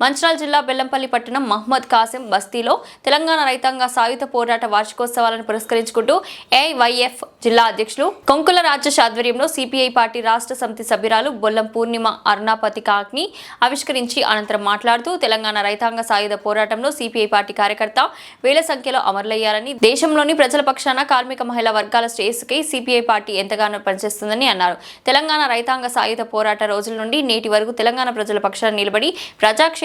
మంచిర్యాల జిల్లా బెల్లంపల్లి పట్టణం మహమ్మద్ కాసిం బస్తీలో తెలంగాణ రైతాంగ సాయుధ పోరాట వార్షికోత్సవాలను పురస్కరించుకుంటూ ఏవైఎఫ్ జిల్లా అధ్యక్షులు కొంకుల రాజేష్ ఆధ్వర్యంలో సిపిఐ పార్టీ రాష్ట్ర సమితి సభ్యురాలు బొల్లం పూర్ణిమ అరుణాపతి కాక్ని ఆవిష్కరించి అనంతరం మాట్లాడుతూ తెలంగాణ రైతాంగ సాయుధ పోరాటంలో సిపిఐ పార్టీ కార్యకర్త వేల సంఖ్యలో అమరులయ్యారని దేశంలోని ప్రజల పక్షాన కార్మిక మహిళా వర్గాల శ్రేయస్సుకై సిపిఐ పార్టీ ఎంతగానో పనిచేస్తుందని అన్నారు. తెలంగాణ రైతాంగ సాయుధ పోరాట రోజుల నుండి నేటి వరకు తెలంగాణ ప్రజల పక్షాన నిలబడి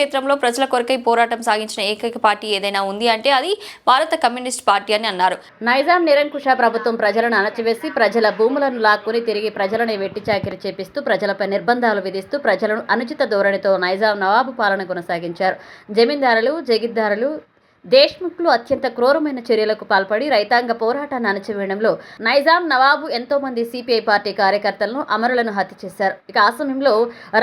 క్షేత్రంలో ప్రజల కొరకై పోరాటం సాగించిన ఏకైక పార్టీ ఏదైనా ఉంది అంటే అది భారత కమ్యూనిస్ట్ పార్టీ అని అన్నారు. నైజాం నిరంకుశ ప్రభుత్వం ప్రజలను అణచివేసి ప్రజల భూములను లాక్కుని తిరిగి ప్రజలను వెట్టి చాకిరి చేపిస్తూ ప్రజలపై నిర్బంధాలు విధిస్తూ ప్రజలను అనుచిత ధోరణితో నైజాం నవాబు పాలన కొనసాగించారు. జమీందారులు జగిద్దారులు దేశ్ముఖ్లు అత్యంత క్రూరమైన చర్యలకు పాల్పడి రైతాంగ పోరాటాన్ని అణచివేయడంలో నైజాం నవాబు ఎంతో మంది సిపిఐ పార్టీ కార్యకర్తలను అమరులను హత్య చేశారు. ఇక ఆ సమయంలో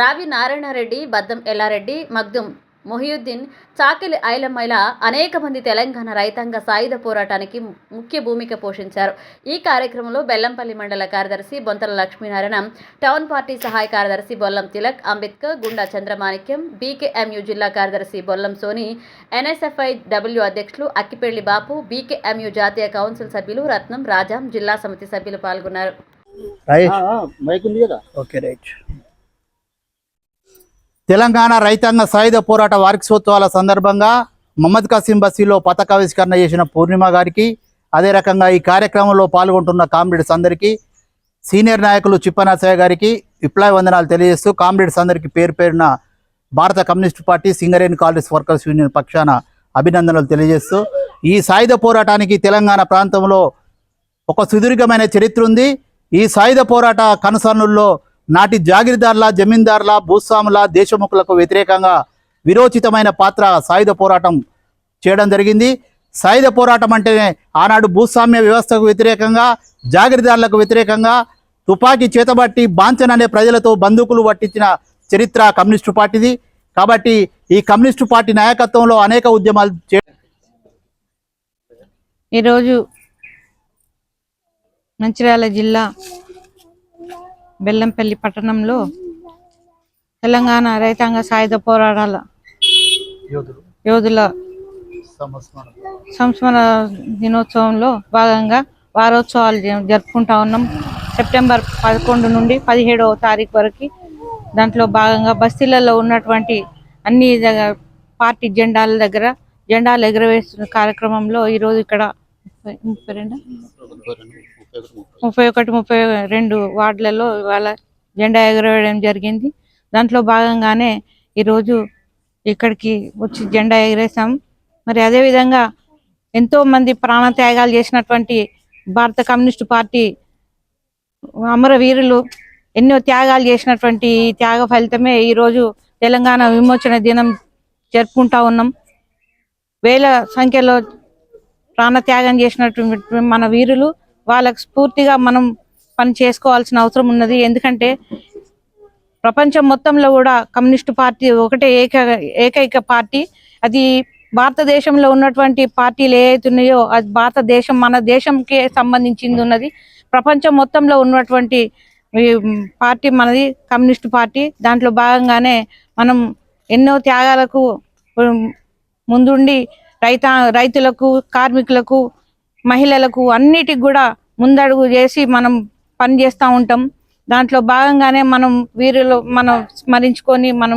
రావి నారాయణరెడ్డి బద్దం ఎల్లారెడ్డి మగ్దుం మొహియుద్దీన్ చాకిలి ఐలమ్మైల అనేక మంది తెలంగాణ రైతాంగ సాయుధ పోరాటానికి ముఖ్య భూమిక పోషించారు. ఈ కార్యక్రమంలో బెల్లంపల్లి మండల కార్యదర్శి బొంతల లక్ష్మీనారాయణ టౌన్ పార్టీ సహాయ కార్యదర్శి బొల్లం తిలక్ అంబేద్కర్ గుండా చంద్రమాణిక్యం బీకేఎంయు జిల్లా కార్యదర్శి బొల్లం సోని ఎన్ఎస్ఎఫ్ఐ డబ్ల్యూ అధ్యక్షులు అక్కిపెళ్ళి బాపు బీకేఎంయు జాతీయ కౌన్సిల్ సభ్యులు రత్నం రాజాం జిల్లా సమితి సభ్యులు పాల్గొన్నారు. రైట్. మైక్ ఉంది కదా? Okay right. తెలంగాణ రైతాంగ సాయుధ పోరాట వార్షికోత్సవాల సందర్భంగా మహమ్మద్ కాసిం బస్సీలో పతాకావిష్కరణ చేసిన పూర్ణిమ గారికి అదే రకంగా ఈ కార్యక్రమంలో పాల్గొంటున్న కామ్రేడ్స్ అందరికీ సీనియర్ నాయకులు చిప్పనరసయ్య గారికి విప్లవ వందనాలు తెలియజేస్తూ కామ్రేడ్స్ అందరికీ పేరు పేరున భారత communist party Singareni collieries workers union పక్షాన అభినందనలు తెలియజేస్తూ ఈ సాయుధ పోరాటానికి తెలంగాణ ప్రాంతంలో ఒక సుదీర్ఘమైన చరిత్ర ఉంది. ఈ సాయుధ పోరాట కనుసన్నుల్లో నాటి జాగీర్దార్ల జమీందార్ల భూస్వాముల దేశముఖులకు వ్యతిరేకంగా విరోచితమైన పాత్ర సాయుధ పోరాటం చేయడం జరిగింది. సాయుధ పోరాటం అంటేనే ఆనాడు భూస్వామ్య వ్యవస్థకు వ్యతిరేకంగా జాగిరిదారులకు వ్యతిరేకంగా తుపాకీ చేతబట్టి బాంచన్ అనే ప్రజలతో బందూకులు పట్టించిన చరిత్ర కమ్యూనిస్టు పార్టీది. కాబట్టి ఈ కమ్యూనిస్టు పార్టీ నాయకత్వంలో అనేక ఉద్యమాలు చే ఈరోజు మంచిర్యాల జిల్లా బెల్లంపల్లి పట్టణంలో తెలంగాణ రైతాంగ సాయుధ పోరాటాల యోధుల. సంస్మరణ. దినోత్సవంలో భాగంగా వారోత్సవాలు జరుపుకుంటా ఉన్నాం. సెప్టెంబర్ పదకొండు నుండి పదిహేడవ తారీఖు వరకు దాంట్లో భాగంగా బస్తీలలో ఉన్నటువంటి అన్ని పార్టీ జెండాల దగ్గర జెండాలు ఎగురవేస్తున్న కార్యక్రమంలో ఈరోజు ఇక్కడ ముప్పై రెండా? ముప్పై ఒకటి ముప్పై రెండు వార్డులలో ఇవాళ జెండా ఎగరవేయడం జరిగింది. దాంట్లో భాగంగానే ఈరోజు ఇక్కడికి వచ్చి జెండా ఎగరేసాం మరి అదేవిధంగా ఎంతో మంది ప్రాణత్యాగాలు చేసినటువంటి భారత కమ్యూనిస్ట్ పార్టీ అమరవీరులు ఎన్నో త్యాగాలు చేసినటువంటి ఈ త్యాగ ఫలితమే ఈరోజు తెలంగాణ విమోచన దినం జరుపుకుంటా ఉన్నాం. వేల సంఖ్యలో ప్రాణత్యాగం చేసినటువంటి మన వీరులు వాళ్ళకు స్ఫూర్తిగా మనం పని చేసుకోవాల్సిన అవసరం ఉన్నది. ఎందుకంటే ప్రపంచం మొత్తంలో కూడా కమ్యూనిస్ట్ పార్టీ ఒకటే ఏక ఏకైక పార్టీ. అది భారతదేశంలో ఉన్నటువంటి పార్టీలు ఏవైతున్నాయో అది భారతదేశం మన దేశంకే సంబంధించింది ఉన్నది. ప్రపంచం మొత్తంలో ఉన్నటువంటి పార్టీ మనది కమ్యూనిస్ట్ పార్టీ. దాంట్లో భాగంగానే మనం ఎన్నో త్యాగాలకు ముందుండి రైతా రైతులకు కార్మికులకు మహిళలకు అన్నిటికి కూడా ముందడుగు చేసి మనం పనిచేస్తూ ఉంటాం. దాంట్లో భాగంగానే మనం వీరిలో మనం స్మరించుకొని మనం